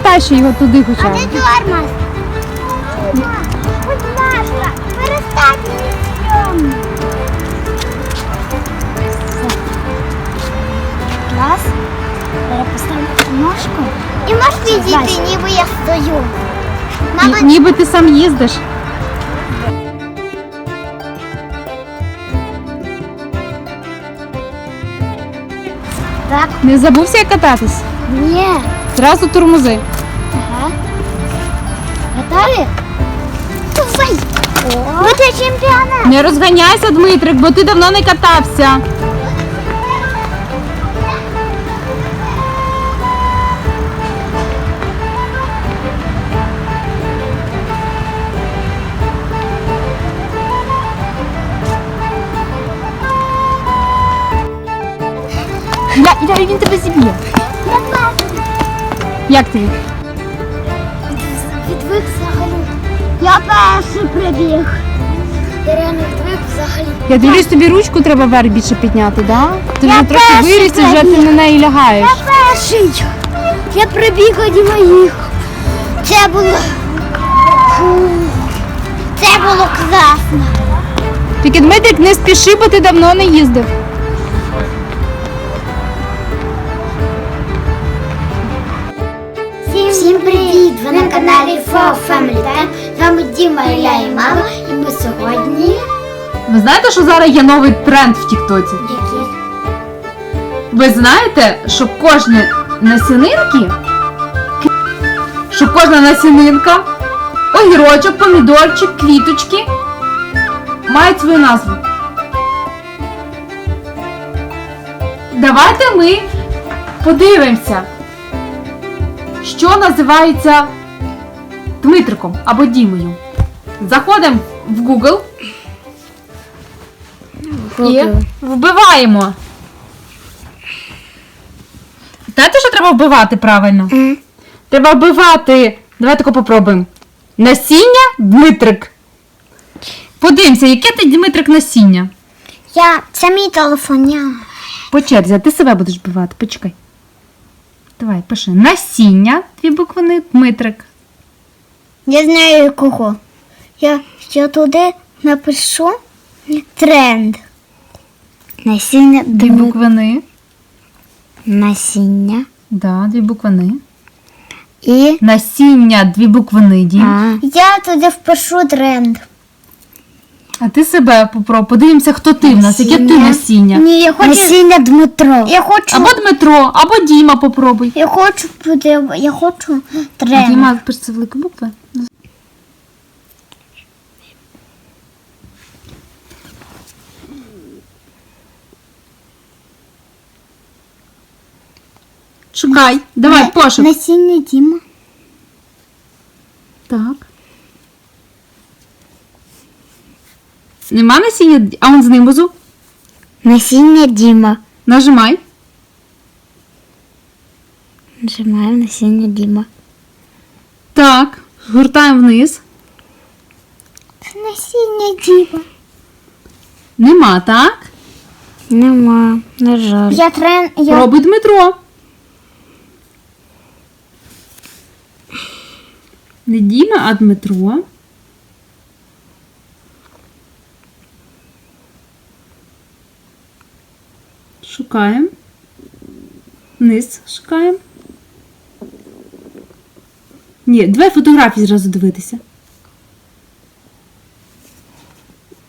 покатай його туди хоча б. де тормоз? Будь ласка, перестань мені Раз. Зараз поставлю ножку. І можеш підійти, ніби я стою. Ні- Мама, Ніби ти сам їздиш. так. Не забувся як кататись? Ні. Зразу тормози. Готові? Давай. Буде чемпіонат. Не розганяйся, Дмитрик, бо ти давно не катався. Я, я, він тебе зіб'є. Як тобі? Перший прибіг. Я реально взагалі. Я дивлюсь, тобі ручку треба вверх більше підняти, да? Ти вже трохи виріс і вже ти на неї лягаєш. Я перший. Я прибіг одні моїх. Це було. Це було класно. Тільки Дмитрик не спіши, бо ти давно не їздив. Всім привіт! Ви на каналі For Family Time. З вами Діма, Ілля і мама. І ми сьогодні. Ви знаєте, що зараз є новий тренд в Тіктоці? Які? Ви знаєте, що кожні насінинки, що кожна насінинка, огірочок, помідорчик, квіточки мають свою назву. Давайте ми подивимося, що називається Дмитриком або Дімою. Заходимо в Google і вбиваємо. Знаєте, що треба вбивати правильно? Треба вбивати. Давайте тако попробуємо. Насіння Дмитрик. Подивимося, яке ти Дмитрик насіння. Я. Це мій телефон. Я. По черзі, а ти себе будеш вбивати. Почекай. Давай, пиши. Насіння, дві буквини, Дмитрик. Я знаю кого. Я, я туди напишу тренд. Насіння Дві буквини. Насіння. Да, дві буквини. І. Насіння, дві буквини, Дім. Я туди впишу тренд. А ти себе попробуй. Подивимося, хто ти в нас, яке ти насіння. Ні, я хочу. Насіння Дмитро. Я хочу. Або Дмитро, або Діма попробуй. Я хочу подив- я хочу. Діма, пиши це великі букви. Шукай, давай, пошук. Насіння Діма. Так. Нема насіння, а он знизу. Насіння Діма. Нажимай. Нажимаю насіння Діма. Так, гуртаємо вниз. Насіння Діма. Нема, так? Нема, на жаль. Я тренд. Я... Пробуй Дмитро. Не Діма, а Дмитро. Шукаємо. Вниз шукаємо. Ні, давай фотографії зразу дивитися.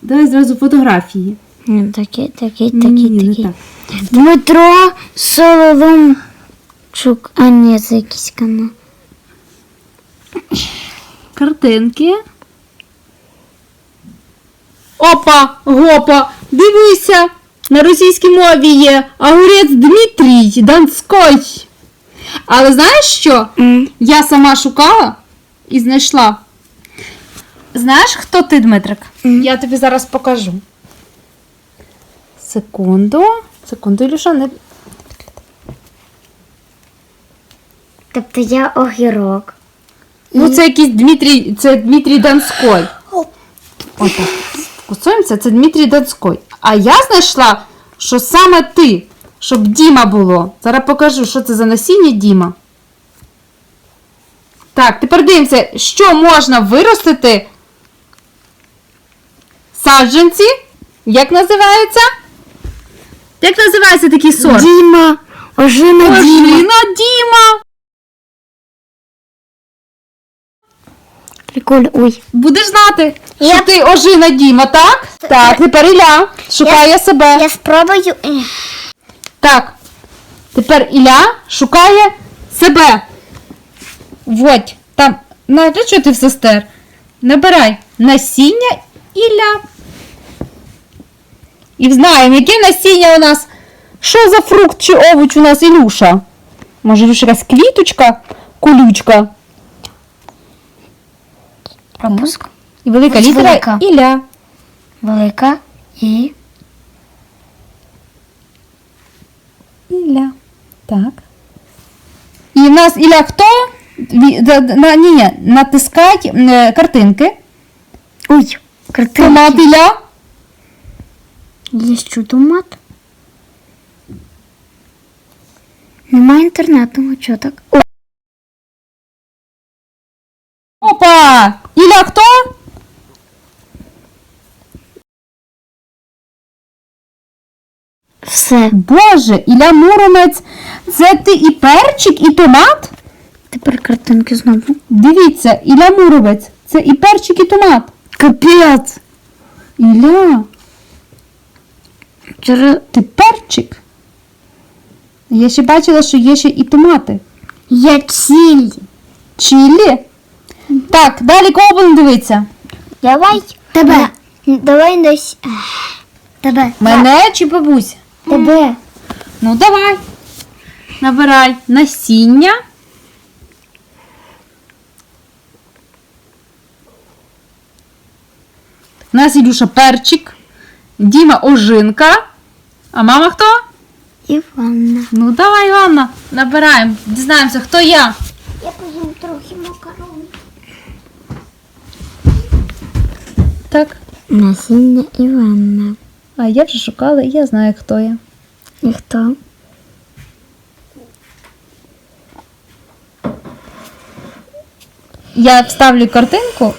Давай зразу фотографії. Ні, Такий, такий, Ні, такий, ні, не такий. так. Дмитро Соломчук. А ні, це якийсь канал. Картинки. Опа, гопа, дивися. На російській мові є огурець Дмитрій Донской. Але знаєш що? Я сама шукала і знайшла. Знаєш, хто ти, Дмитрик? Я тобі зараз покажу. Секунду. Секунду, Ілюша, не. Тобто я огірок. Ну, це якийсь Дмитрій, це Дмитрій Донской. Отак. Кусуємося, це Дмитрій Донской. А я знайшла, що саме ти, щоб Діма було. Зараз покажу, що це за насіння Діма. Так, тепер дивимося, що можна виростити саджанці. Як називається? Як називається такий сорт? Діма. Ожина Діма. Ожина Діма. Прикольно. Ой. Будеш знати, що ти ожина Діма, так? Так, тепер Ілля шукає себе. Я спробую. Так. Тепер Ілля шукає себе. Вот. Там, на для чого ти все стер? Набирай насіння Ілля. І знаємо, яке насіння у нас. Що за фрукт чи овоч у нас Ілюша? Може, Ілюша якась квіточка, колючка. Пропуск. І велика Ось літера велика. Ілля. Велика і. Ілля. Так. І в нас Ілля хто? На, ні, ні, натискай е, картинки. Ой. Картинки. Томат Ілля. Є що томат? Немає інтернету, а чого так? О, Опа! Хто? все. Боже, Ілля Муромець. Це ти і перчик, і томат? Тепер картинки знову. Дивіться, Ілля Муромець. Це і перчик, і томат. Капець. Ілля, Вчора ти перчик. Я ще бачила, що є ще і томати. я ціль. Чилі. Так, далі кого будемо дивитися? Давай. Тебе. Давай десь. Тебе. Мене чи бабуся? Тебе. Ну, давай. Набирай насіння. У нас Ілюша перчик, Діма ожинка. А мама хто? Іванна. Ну давай, Іванна, набираємо. Дізнаємося, хто я. Я поїм трохи Так. Насіння Іванна. А я вже шукала, і я знаю, хто я. І хто? Я вставлю картинку.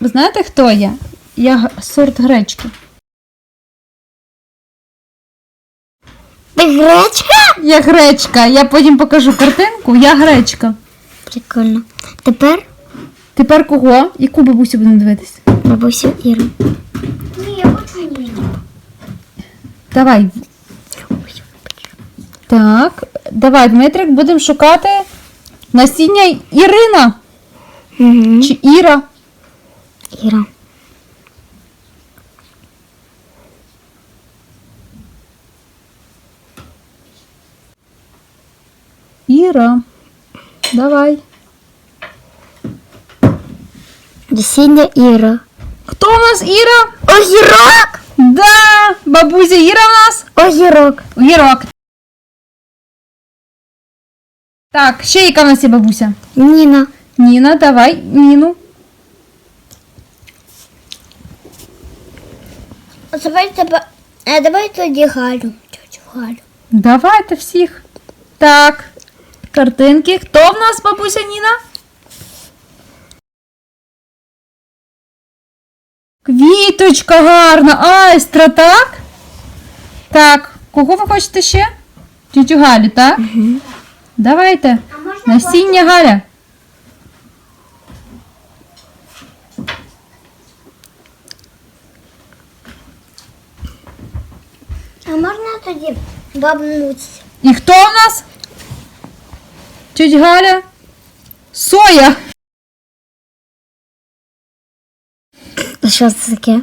Ви знаєте, хто я? Я сорт гречки. Ти гречка? Я гречка. Я потім покажу картинку. Я гречка. Прикольно. Тепер Тепер кого? Яку бабусю будемо дивитися? Бабуся Іра. Ні, я хочу ні. Давай. Так, давай, Дмитрик, будемо шукати насіння Ірина Угу. чи Іра. Іра. Іра. Давай. Насіння Іра. Хто у нас Іра? Огірок! Да, бабуся Іра в нас. Огірок. Огірок. Так, ще яка в нас є бабуся? Ніна. Ніна, давай, Ніну. А давай тебе. А давай тоді Галю. Тетю Галю. Давайте всіх. Так. Картинки. Хто в нас бабуся Ніна? Квіточка гарна. Айстра, так? Так. Кого ви хочете ще? Тетю Галю, так? Угу. Давайте. Насіння Галя. А можна тоді бабнуться? І хто в нас? Тетя Галя? Соя. Що це таке?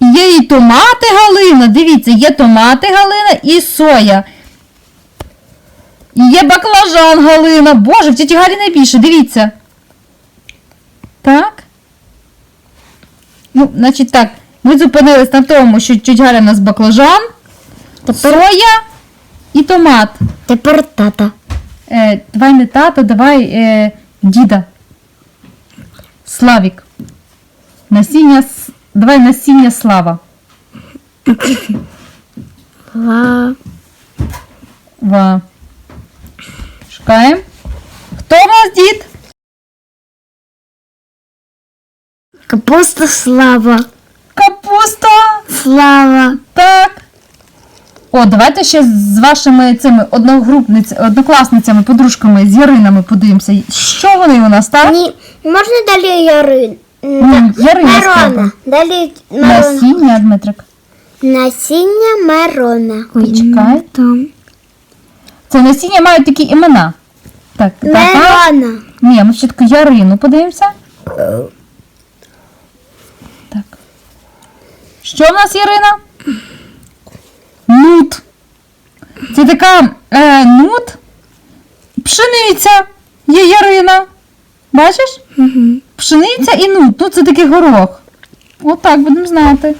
Є і томати Галина. Дивіться, є томати Галина і соя. І Є баклажан Галина. Боже, в тіті Галі найбільше, дивіться. Так. Ну, значить так, ми зупинились на тому, що тітя Галя в нас баклажан, соя і томат. Тепер тата. Е, давай не тата, давай е, діда. Славік. Насіння, с- давай насіння слава. Ла. Ва. Шукаємо. Хто в нас дід? Капуста слава. Капуста. Слава. Так. О, давайте ще з вашими цими одногрупниць, однокласницями, подружками, з Яринами подивимося. Що вони у нас, так? Ні, можна далі Ярин? Ярина Марона. Далі Марона. Насіння, Дмитрик. Насіння Марона. Почекай. Там. Це насіння мають такі імена. Так, так. так. Марона. Ні, ми спочатку Ярину подивимося. Так. Що в нас Ярина? Нут. Це така е, нут. Пшениця є Ярина. Бачиш? Угу. Пшениця і нут. Ну це такий горох. Отак будемо знати.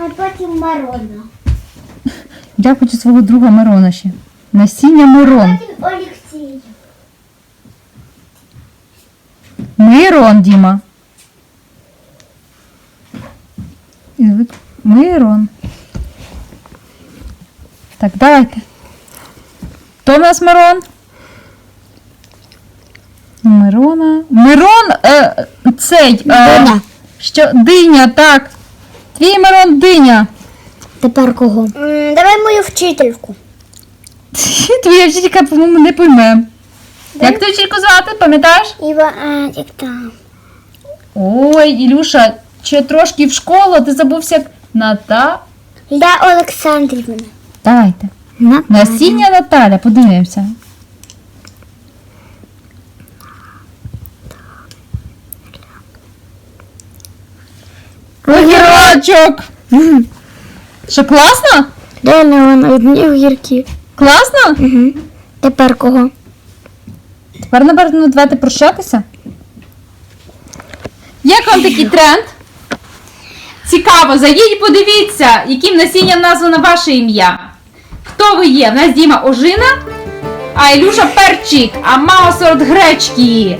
А потім Марона. Я хочу свого друга Мирона ще. Насіння Мирон. Потім Олексій. Мирон, Діма. Мирон. Так, давайте. Хто в нас Мирон? Мирона. Мирон е, цей. Е, Диня. Що? Диня, так. Твій Мирон диня. Тепер кого? давай мою вчительку. Твоя вчителька, по-моєму, не пойме. Як ти вчительку звати, пам'ятаєш? Іва, а, як там? Ой, Ілюша, ще трошки в школу, ти забувся як Ната. Ля Олександрівна. Давайте. Насіння Наталя, подивимося. Огірочок! Що, класно? Де не вона одні огірки? Класно? Угу. Тепер кого? Тепер, напевно, давайте прощатися. Як вам такий тренд? Цікаво, зайдіть подивіться, яким насінням названо ваше ім'я. Хто ви є? В нас Діма Ожина, а Ілюша Перчик, а мама сорт гречки.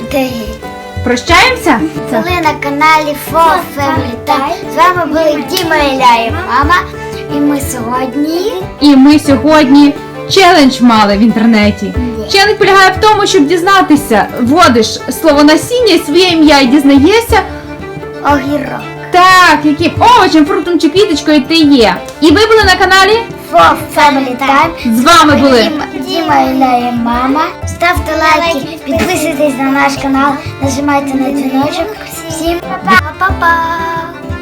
Прощаємося? Були на каналі Time. З вами були Діма Ілля і мама. І ми сьогодні І ми сьогодні челендж мали в інтернеті. Челендж полягає в тому, щоб дізнатися, вводиш слово насіння, своє ім'я і дізнаєшся, огірок. так, яким овочем, фруктом чи квіточкою ти є. І ви були на каналі? Time. З вами були Діма Ілля і мама. Ставте лайки, підписуйтесь на наш канал, нажимайте на дзвіночок. Всім па-па!